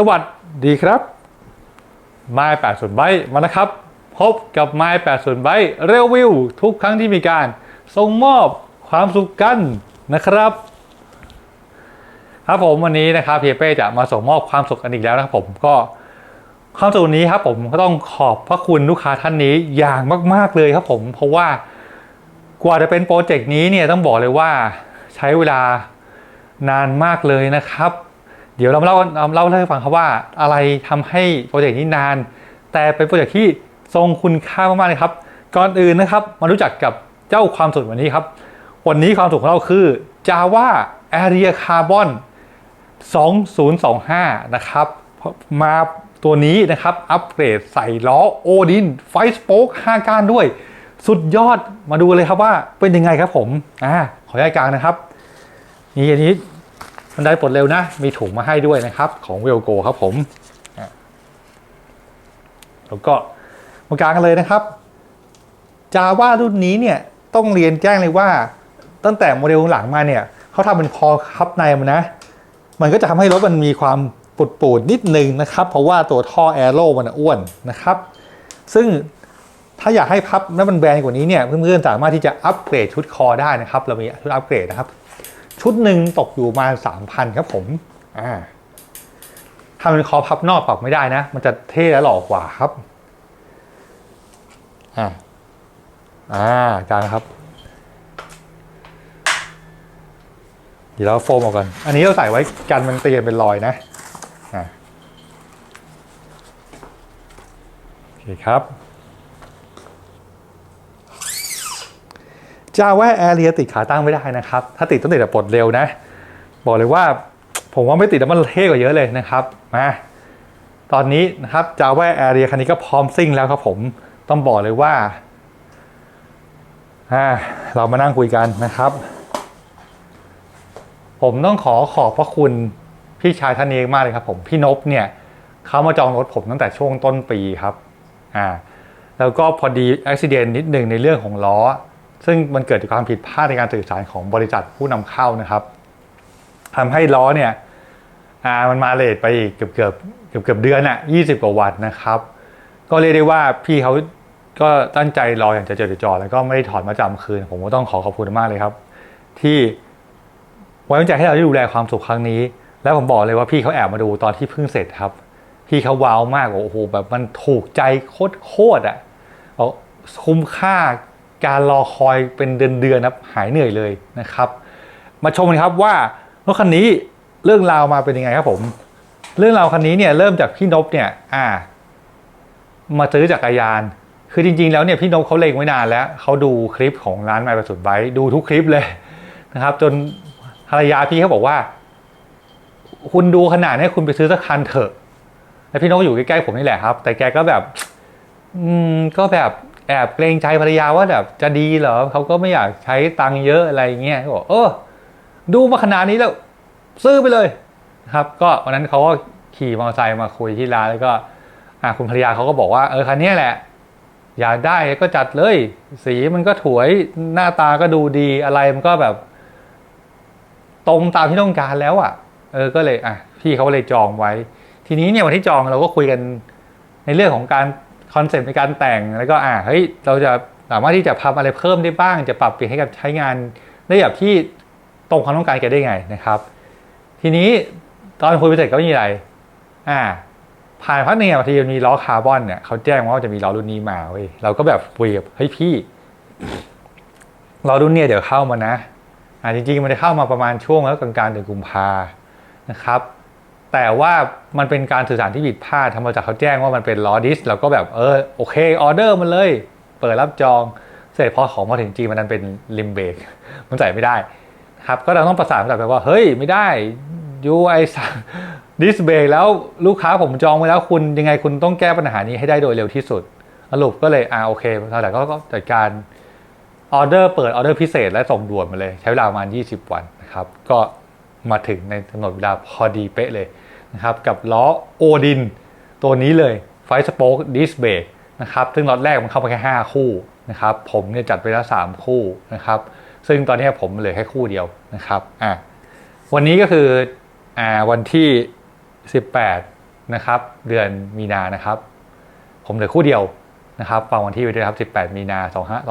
สวัสดีครับไม้80ใบมานะครับ พบกับไม้80ใบเรวิวทุกครั้งที่มีการส่งมอบความสุขกันนะครับ ครับผมวันนี้นะครับเพียเป้จะมาส่งมอบความสุขกันอีกแล้วนะครับผมก็ความสุขนี้ครับผมก็ต้องขอบพระคุณลูกค้าท่านนี้อย่างมาก ๆเลยครับผม เพราะว่ากว่าจะเป็นโปรเจกต์นี้เนี่ยต้องบอกเลยว่าใช้เวลานานมากเลยนะครับ เดี๋ยวเรามาเล่าเราเล่าให้ฟังครับว่าอะไรทำให้โปรเจกต์นี้นาน แต่เป็นโปรเจกต์ที่ทรงคุณค่ามากๆเลยครับ ก่อนอื่นนะครับมารู้จักกับเจ้าความสุขวันนี้ครับ วันนี้ความสุขของเราคือ Java Area Carbon 2025 นะครับ มาตัวนี้นะครับ อัปเกรดใส่ล้อโอดินไฟสโป๊ก5ก้านด้วย สุดยอดมาดูเลยครับว่าเป็นยังไงครับผมอ่าขออนุญาตกลางนะครับ นี่อันนี้ มันได้ปลดเร็วนะ มีถุงมาให้ด้วยนะครับ ของเวลโกครับผมแล้วก็มากลางกันเลยนะครับจาว่ารุ่นนี้เนี่ยต้องเรียนแจ้งเลยว่า ตั้งแต่โมเดลหลังมาเนี่ยเขาทำเป็นพอคับในมันนะ มันก็จะทำให้รถมันมีความปุดปูดๆนิดนึงนะครับ เพราะว่าตัวท่อแอโร่มันอ้วนนะครับ ซึ่งถ้าอยากให้พับแล้วมันแบนกว่านี้เนี่ยเพื่อนๆสามารถที่จะอัปเกรดชุดคอได้นะครับ เรามีชุดอัปเกรดนะครับ ชุดหนึ่งตกอยู่ประมาสามพันครับผมอ่าถ้าเป็นคอพับนอกปรับไม่ได้นะ มันจะเท่และหล่อกว่าครับอ่าอ่าการครับ เดี๋ยวเราโฟมออกก่อนอันนี้เราใส่ไว้กันมันเตียนเป็นรอยนะอ่าโอเคครับ จาว่าแอเรียติดขาตั้งไม่ได้นะครับ ถ้าติดต้องติดแบบปลดเร็วนะ บอกเลยว่าผมว่าไม่ติดแล้วมันเท่กว่าเยอะเลยนะครับมาตอนนี้นะครับจาว่าแอเรียคันนี้ก็พร้อมซิ่งแล้วครับผมต้องบอกเลยว่าอ่าเรามานั่งคุยกันนะครับ ผมต้องขอขอบพระคุณพี่ชายท่านนี้มากเลยครับ ผมพี่นพเนี่ยเขามาจองรถผมตั้งแต่ช่วงต้นปีครับอ่าแล้วก็พอดีอุบิเหตุนิดหนึ่งในเรื่องของล้อ ซึ่งมันเกิดจากความผิดพลาดในการสื่อสารของบริษัทผู้นำเข้านะครับทำให้ล้อเนี่ยมันมาเลทไปอีกเกือบเกือบเกือบเกือบเดือนอะยี่สิบกว่าวันนะครับ ก็เรียกได้ว่าพี่เขาก็ตั้งใจรออย่างจะเจอจ่อแล้วก็ไม่ได้ถอนมาจำคืน ผมก็ต้องขอขอบคุณมากเลยครับ ที่ไว้วางใจให้เราได้ดูแลความสุขครั้งนี้ แล้วผมบอกเลยว่าพี่เขาแอบมาดูตอนที่เพิ่งเสร็จครับ พี่เขาว้าวมากโอ้โหแบบมันถูกใจโคตรโคตรๆอะคุ้มค่า การรอคอยเป็นเดือนๆนะครับหายเหนื่อยเลยนะครับ มาชมกันครับว่ารถคันนี้เรื่องราวมาเป็นยังไงครับผม เรื่องราวคันนี้เนี่ยเริ่มจากพี่นพเนี่ยอ่า มาซื้อจักรยาน คือจริง ๆ แล้วเนี่ยพี่นพเขาเล็งไว้นานแล้วเขาดูคลิปของร้านไมประสุดไบดูทุกคลิปเลยนะครับ จนภรรยาพี่เขาบอกว่า คุณดูขนาดนี้คุณไปซื้อสักคันเถอะแล้วพี่นกอยู่ใกล้ๆผมนี่แหละครับ แต่แกก็แบบ อืมก็แบบ แอบเกรงใจภรรยาว่าแบบจะดีเหรอเขาก็ไม่อยากใช้ตังค์เยอะอะไรเงี้ยเขาบอกเออดูมาขนาดนี้แล้ว ซื้อไปเลยนะครับ ก็วันนั้นเขาก็ขี่มอเตอร์ไซค์มาคุยที่ร้านแล้วก็คุณภรรยาเขาก็บอกว่าเออคันนี้แหละ อยากได้ก็จัดเลย สีมันก็ถวยหน้าตาก็ดูดีอะไรมันก็แบบ ตรงตามที่ต้องการแล้วอะ เออก็เลยอะพี่เขาเลยจองไว้ ทีนี้เนี่ยวันที่จองเราก็คุยกันในเรื่องของการ คอนเซ็ปต์ในการแต่งแล้วก็อะเฮ้ยเราจะสามารถที่จะทำอะไรเพิ่มได้บ้าง จะปรับเปลี่ยนให้กับใช้งานได้แบบที่ตรงความต้องการแกได้ไงนะครับ ทีนี้ตอนคุยไปเสร็จก็มีอะไรอ่าผ่านพักหนึ่งอะบางทีมันมีล้อคาร์บอนเนี่ยเขาแจ้งว่าจะมีล้อรุ่นนี้มาเว้ยเราก็แบบคุยกับเฮ้ยพี่ล้อรุ่นเนี่ยเดี๋ยวเข้ามานะอ่าจริงๆมันจะเข้ามาประมาณช่วงแล้วกลางๆเดือนกุมภานะครับ แต่ว่ามันเป็นการสื่อสารที่ผิดพลาดทำมาจากเขาแจ้งว่ามันเป็นล้อดิสเราก็แบบเออโอเคออเดอร์มันเลย เปิดรับจองเสร็จพอของมาถึงจริงมันนั้นเป็นลิมเบกมันใส่ไม่ได้ครับก็เราต้องประสานกลับไปว่าเฮ้ยไม่ได้ยูไอสั่งดิสเบกแล้วลูกค้าผมจองไว้แล้วคุณยังไงคุณต้องแก้ปัญหานี้ให้ได้โดยเร็วที่สุดสรุปก็เลยอ่าโอเคแต่ก็จัดการออเดอร์เปิดออเดอร์พิเศษและส่งด่วนมาเลย ใช้เวลาประมาณ 20 วันนะครับ ก็มาถึงในกำหนดเวลาพอดีเป๊ะเลย นะครับกับล้อโอดินตัวนี้เลยไฟสโป๊กดิสเบรกนะครับซึ่งล็อตแรกมันเข้ามาแค่ 5 คู่นะครับผมเนี่ยจัดไปแล้ว 3 คู่นะครับซึ่งตอนนี้ผมเหลือแค่คู่เดียวนะครับอะวันนี้ก็คืออ่าวันที่ 18นะครับเดือนมีนานะครับ ผมเหลือคู่เดียวนะครับฟังวันที่ไว้ด้วยครับ 18 มีนา25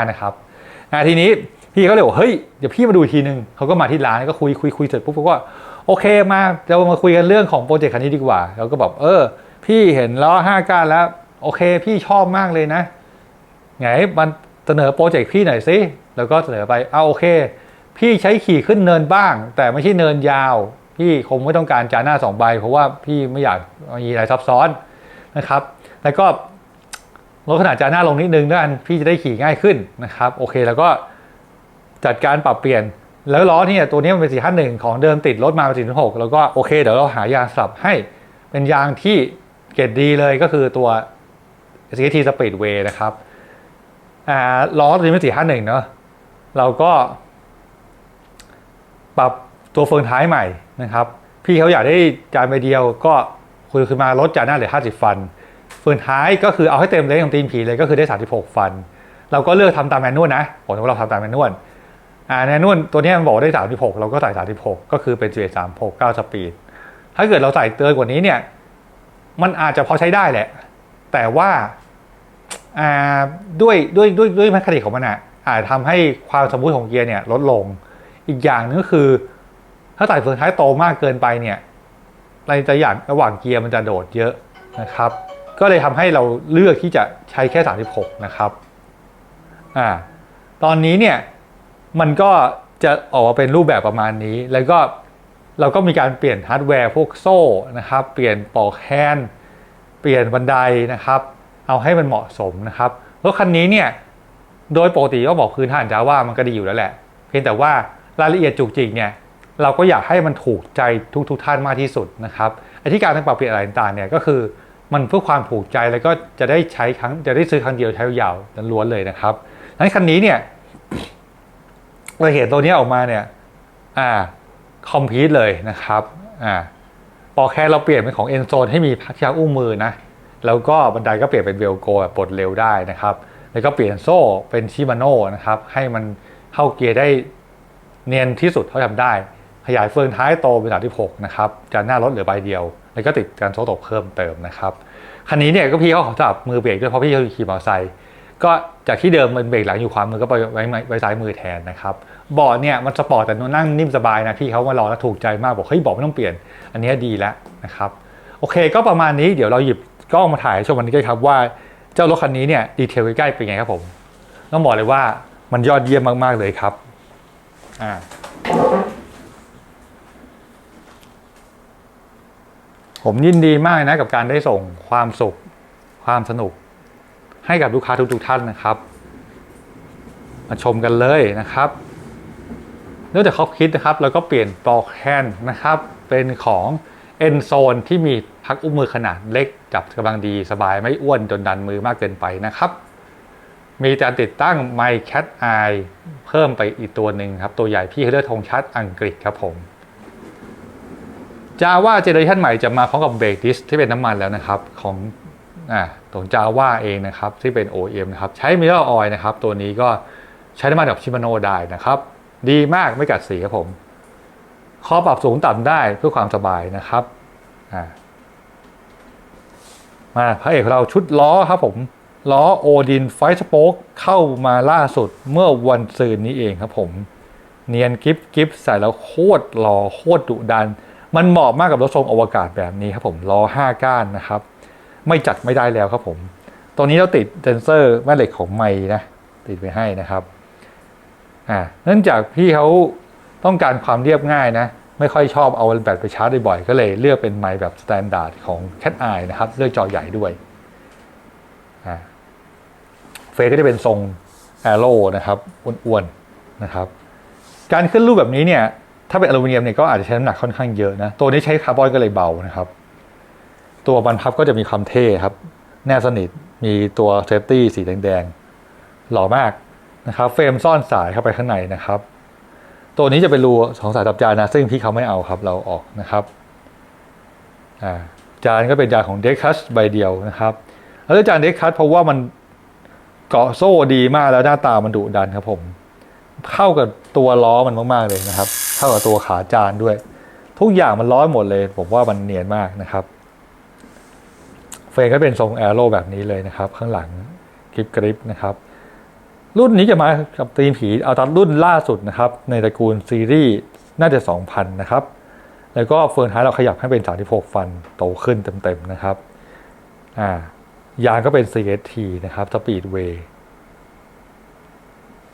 2025 นะครับ อ่าทีนี้พี่เขาเลยบอกเฮ้ยเดี๋ยวพี่มาดูอีกทีนึงเขาก็มาที่ร้านก็คุยคุยคุยเสร็จปุ๊บเขาก็โอเคมาเรามาคุยกันเรื่องของโปรเจกต์คันนี้ดีกว่าเราก็แบบเออ พี่เห็นล้อ5ก้านแล้ว โอเค พี่ชอบมากเลยนะไงมันเสนอโปรเจกต์พี่หน่อยสิแล้วก็เสนอไปเอาโอเค พี่ใช้ขี่ขึ้นเนินบ้าง แต่ไม่ใช่เนินยาว พี่คงไม่ต้องการจานหน้าสองใบเพราะว่าพี่ไม่อยากมีอะไรซับซ้อนนะครับ แล้วก็ ลดขนาดจานหน้าลงนิดนึงด้วยกันพี่จะได้ขี่ง่ายขึ้นนะครับโอเคแล้วก็จัดการปรับเปลี่ยน แล้วล้อเนี่ยตัวนี้มันเป็นสี่ห้าหนึ่งของเดิมติดรถมาเป็นสี่หกแล้วก็โอเคเดี๋ยวเราหายางสลับให้เป็นยางที่เกรดดีเลยก็คือตัว CT Speedway นะครับอ่าล้อตัวนี้เป็นสี่ห้าหนึ่งเนาะเราก็ ปรับตัวเฟืองท้ายใหม่นะครับ พี่เขาอยากได้จานใบเดียวก็คุยขึ้นมาลดจานหน้าเหลือ50ฟันเฟื องท้ายก็คือเอาให้เต็มเลนของตีนผีเลยก็คือได้ 36 ฟัน เราก็เลือกทำตามแมนนวลนะผมว่าเราทำตามแมนนวลอ่าแมนนวลตัวนี้มันบอกว่าได้ 36 เราก็ใส่ 36 ก็คือเป็น11 36 9สปีดถ้าเกิดเราใส่เตือนกว่านี้เนี่ยมันอาจจะพอใช้ได้แหละ แต่ว่าอ่าด้วยด้วยด้วยด้วยแมคานิกของมันอะอาจทำให้ความสมูทของเกียร์เนี่ยลดลง อีกอย่างนึงก็คือ ถ้าใส่เฟืองท้ายโตมากเกินไปเนี่ยระยะอย่างระหว่างเกียร์มันจะโดดเยอะนะครับ ก็เลยทำให้เราเลือกที่จะใช้แค่ 36 นะครับอ่าตอนนี้เนี่ยมันก็จะออกมาเป็นรูปแบบประมาณนี้ แล้วก็เราก็มีการเปลี่ยนฮาร์ดแวร์พวกโซ่นะครับ เปลี่ยนปลอกแฮนเปลี่ยนบันไดนะครับ เอาให้มันเหมาะสมนะครับรถคันนี้เนี่ยโดยปกติก็บอกพื้นฐานจาว่ามันก็ดีอยู่แล้วแหละ เพียงแต่ว่ารายละเอียดจุกจิกเนี่ยเราก็อยากให้มันถูกใจทุกๆทท่านมากที่สุดนะครับไอ้ที่การปรับเปลี่ยนอะไรต่างๆเนี่ยก็คือ มันเพื่อความถูกใจแล้วก็จะได้ใช้ครั้งจะได้ซื้อครั้งเดียวใช้ยาวๆล้วนเลยนะครับนั้นคันนี้เนี่ยเราเห็นตัวนี้ออกมาเนี่ย อ่า คอมพิวเลยนะครับ อ่าปอแค่เราเปลี่ยนเป็นของเอนโซนให้มีพักยางอุ้งมือนะ แล้วก็บันไดก็เปลี่ยนเป็นเวลโกแบบปลดเร็วได้นะครับ แล้วก็เปลี่ยนโซ่เป็นชิมาโน่นะครับ ให้มันเข้าเกียร์ได้เนียนที่สุดเท่าที่ทำได้ ขยายเฟืองท้ายโตเป็น36นะครับจานหน้ารถเหลือใบเดียว แล้วก็ติดการโซ่ตกเพิ่มเติมนะครับคันนี้เนี่ยก็พี่เขาขอจับมือเบรกด้วยเพราะพี่เขาขี่มอเตอร์ไซค์ก็จากที่เดิมมันเบรกหลังอยู่ขวามือก็ไปไว้ไว้ซ้ายมือแทนนะครับเบาะเนี่ยมันสปอร์ตแต่นั่งนิ่มสบายนะพี่เขามาลองแล้วถูกใจมากบอกเฮ้ยเบาะไม่ต้องเปลี่ยน อันนี้ดีแล้วนะครับโอเค ก็ประมาณนี้เดี๋ยวเราหยิบกล้องมาถ่ายชมวันนี้กันครับว่าเจ้ารถคันนี้เนี่ยดีเทลใกล้ๆเป็นไงครับผมต้องบอกเลยว่ามันยอดเยี่ยมมากๆเลยครับอ่า ผมยินดีมากนะกับการได้ส่งความสุข ความสนุก ให้กับลูกค้าทุกๆท่านนะครับ มาชมกันเลยนะครับเนื่องจากเขาคิดนะครับแล้วก็เปลี่ยนปลอกแฮนนะครับ เป็นของเอนโซนที่มีพักอุ้มมือขนาดเล็ก จับกำลังดีสบายไม่อ้วนจนดันมือมากเกินไปนะครับ มีการติดตั้งไมค์แคทไอเพิ่มไปอีกตัวหนึ่งครับ ตัวใหญ่พี่เขาเลือกธงชัดอังกฤษครับผม จาว่าเจเนอเรชันใหม่จะมาพร้อมกับเบรกดิสที่เป็นน้ำมันแล้วนะครับ ของอ่าตัวจาว่าเองนะครับ ที่เป็น OEM นะครับ ใช้มิเรอร์ออยนะครับ ตัวนี้ก็ใช้น้ำมันแบบชิมาโนได้นะครับ ดีมากไม่กัดสีครับผมคอปรับสูงต่ำได้เพื่อความสบายนะครับอ่ามาพระเอกของเราชุดล้อครับผม ล้อโอดินไฟสโป๊กเข้ามาล่าสุดเมื่อวันซืนนี้เองครับผม เนียนกิฟกิฟใส่แล้วโคตรหล่อโคตรดุดัน มันเหมาะมากกับรถทรงอวกาศแบบนี้ครับผมล้อ5 ก้านนะครับ ไม่จัดไม่ได้แล้วครับผม ตรงนี้เราติดเซนเซอร์แม่เหล็กของไม้นะ ติดไปให้นะครับอ่าเนื่องจากพี่เขาต้องการความเรียบง่ายนะ ไม่ค่อยชอบเอาแบตไปชาร์จบ่อยๆก็เลยเลือกเป็นไม้แบบสแตนดาร์ดของ Cat Eye นะครับ เลือกจอใหญ่ด้วยอ่าเฟซก็จะเป็นทรงแอโร่นะครับอ้วนๆนะครับ การขึ้นรูปแบบนี้เนี่ย ถ้าเป็นอลูมิเนียมเนี่ยก็อาจจะใช้น้ำหนักค่อนข้างเยอะนะ ตัวนี้ใช้คาร์บอนก็เลยเบานะครับ ตัวบรรพับก็จะมีความเท่ครับ แนบสนิท มีตัวเซฟตี้สีแดงๆ หล่อมากนะครับ เฟรมซ่อนสายเข้าไปข้างในนะครับ ตัวนี้จะเป็นรูสองสายตับจานนะ ซึ่งพี่เขาไม่เอาครับ เราออกนะครับาจานก็เป็นจานของเดคัสใบเดียวนะครับ แล้วจานเดคัสเพราะว่ามันเกาะโซ่ดีมากแล้วหน้าตามันดุดันครับผม เข้ากับตัวล้อมันมากๆเลยนะครับ เข้ากับตัวขาจานด้วย ทุกอย่างมันร้อยหมดเลย ผมว่ามันเนียนมากนะครับเฟรมก็เป็นทรงแอโร่แบบนี้เลยนะครับ ข้างหลังกริปกริปนะครับ รุ่นนี้จะมากับตีมผีเอาตอนรุ่นล่าสุดนะครับ ในตระกูลซีรีส์น่าจะ 2,000 นะครับ แล้วก็เฟิร์นท้ายเราขยับให้เป็น 36 ฟันโตขึ้นเต็มๆนะครับอ่ายางก็เป็น CST นะครับ Speedway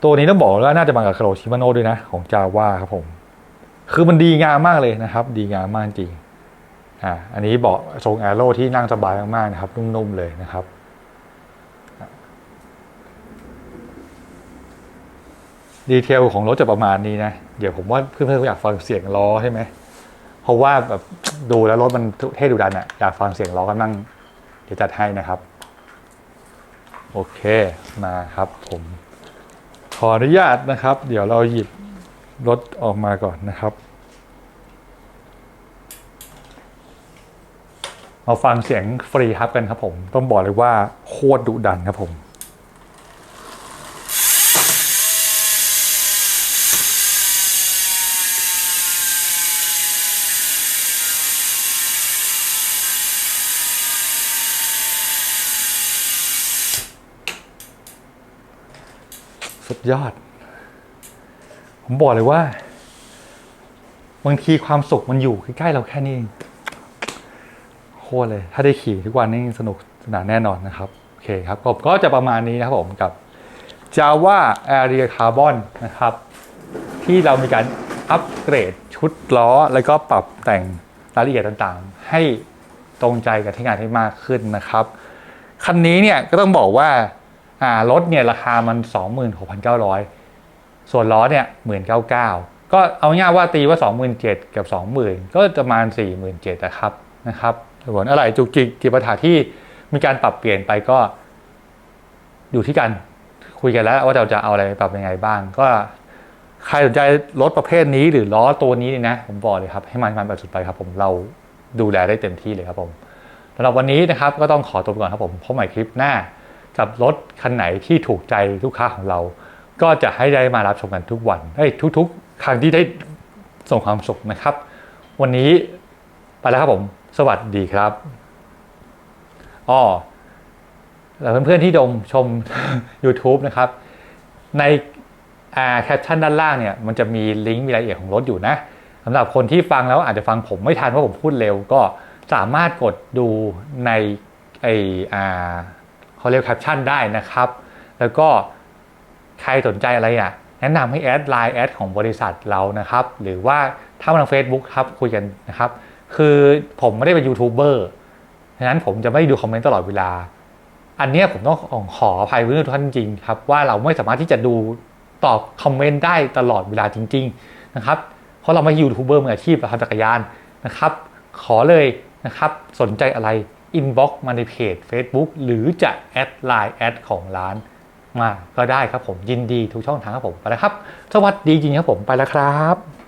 ตัวนี้ต้องบอกว่าน่าจะมากับคาโรชิมาโนด้วยนะ ของจาว่าครับผม คือมันดีงามมากเลยนะครับ ดีงามมากจริงอ่าอันนี้เบาะทรงแอโร่ที่นั่งสบายมากๆนะครับนุ่มๆเลยนะครับดีเทลของรถจะประมาณนี้นะ เดี๋ยวผมว่าเพื่อนๆอยากฟังเสียงล้อใช่ไหม เพราะว่าแบบดูแล้วรถมันเท่ดูดันอะอยากฟังเสียงล้อกันบ้างเดี๋ยวจัดให้นะครับ โอเคมาครับผม ขออนุญาตนะครับ เดี๋ยวเราหยิบ รถออกมาก่อนนะครับมาฟังเสียงฟรีฮับกันครับผม ต้องบอกเลยว่าโคตรดุดันครับผมสุดยอด ผมบอกเลยว่า บางทีความสุขมันอยู่ใกล้ๆเราแค่นี้เองโคตรเลย ถ้าได้ขี่ทุกวันนี่สนุกสนานแน่นอนนะครับ โอเคครับก็ก็จะประมาณนี้นะครับผมกับ Java Area Carbon นะครับ ที่เรามีการอัปเกรดชุดล้อ แล้วก็ปรับแต่งรายละเอียดต่างๆ ให้ตรงใจกับที่งานให้มากขึ้นนะครับ คันนี้เนี่ยก็ต้องบอกว่าอ่ารถเนี่ยราคามัน 26,900 ส่วนล้อเนี่ย1,999ก็เอาง่ายว่าตีว่า 27,000กับ 20,000 ก็ประมาณ 47,000นะครับนะครับส่วนอะไรจุกจิกจิปาถาที่มีการปรับเปลี่ยนไปก็ อยู่ที่การคุยกันแล้วว่าเราจะเอาอะไรปรับยังไงบ้าง ก็ใครสนใจรถประเภทนี้หรือล้อตัวนี้เนี่ยนะ ผมบอกเลยครับ ให้มันมันแบบสุดไปครับ ผมเราดูแลได้เต็มที่เลยครับผมสำหรับวันนี้นะครับ ก็ต้องขอตัวไปก่อนครับผมพบใหม่คลิปหน้า กับรถคันไหนที่ถูกใจลูกค้าของเรา ก็จะให้ได้มารับชมกันทุกวันเอ้ยทุก ๆ ครั้งที่ได้ส่งความสุขนะครับ วันนี้ไปแล้วครับผม สวัสดีครับอ้อแล้วเพื่อนๆที่ดมชม YouTube นะครับ ในอ่าแคปชั่นด้านล่างเนี่ยมันจะมีลิงก์มีรายละเอียดของรถอยู่นะสำหรับคนที่ฟังแล้วอาจจะฟังผมไม่ทันว่าผมพูดเร็วก็สามารถกดดูในไออ่าเขาเรียกแคปชั่นได้นะครับ แล้วก็ ใครสนใจอะไรอะแนะนำให้แอดไลน์แอดของบริษัทเรานะครับ หรือว่าถ้ามาทาง Facebook ครับคุยกันนะครับ คือผมไม่ได้เป็นยูทูบเบอร์ฉะนั้นผมจะไม่ดูคอมเมนต์ตลอดเวลา อันนี้ผมต้องขออภัยเพื่อนทุกท่านจริงครับ ว่าเราไม่สามารถที่จะดูตอบคอมเมนต์ได้ตลอดเวลาจริง ๆนะครับ เพราะเราไม่ยูทูบเบอร์มืออาชีพเราทำจักรยานนะครับ ขอเลยนะครับสนใจอะไรอินบ็อกซ์มาในเพจ Facebook หรือจะแอดไลน์แอดของร้าน มาก็ได้ครับผมยินดีทุกช่องทางครับผมไปแล้วครับ สวัสดีจริงครับผมไปแล้วครับ